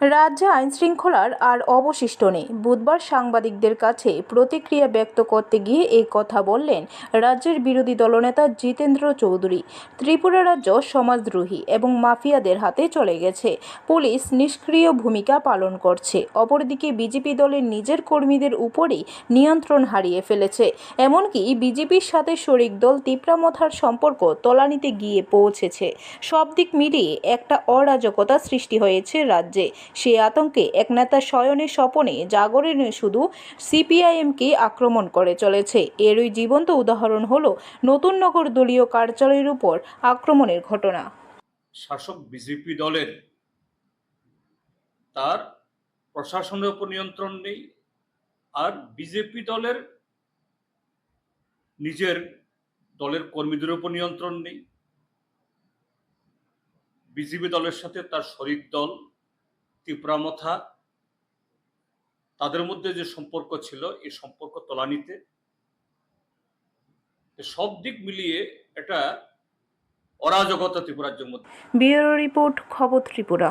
রাজ্যে আইনশৃঙ্খলার আর অবশিষ্ট নেই। বুধবার সাংবাদিকদের কাছে প্রতিক্রিয়া ব্যক্ত করতে গিয়ে এই কথা বললেন রাজ্যের বিরোধী দলনেতা জিতেন্দ্র চৌধুরী। ত্রিপুরা রাজ্য সমাজদ্রোহী এবং মাফিয়াদের হাতে চলে গেছে। পুলিশ নিষ্ক্রিয় ভূমিকা পালন করছে। অপরদিকে বিজেপি দলের নিজের কর্মীদের উপরেই নিয়ন্ত্রণ হারিয়ে ফেলেছে। এমনকি বিজেপির সাথে শরিক দল তিপ্রামথার সম্পর্ক তলানিতে গিয়ে পৌঁছেছে। সব দিক মিলিয়ে একটা অরাজকতা সৃষ্টি হয়েছে রাজ্যে। সেই আতঙ্কে এক নেতা শয়নের স্বপনে জাগরণে শুধু সিপিআইএমকে আক্রমণ করে চলেছে। এরই জীবন্ত উদাহরণ হলো নতুন নগর দলীয় কার্যালয়ের উপর আক্রমণের ঘটনা। শাসক বিজেপি দলের তার প্রশাসনের উপর নিয়ন্ত্রণ নেই আর বিজেপি দলের নিজের দলের কর্মীদের উপর নিয়ন্ত্রণ নেই। বিজেপি দলের সাথে তার শরিক দল তিপ্রামথা তাদের মধ্যে যে সম্পর্ক ছিল এই সম্পর্ক তলানিতে। সব দিক মিলিয়ে এটা অরাজকতা ত্রিপুরার জন্য ব্যুরো রিপোর্ট, খবর ত্রিপুরা।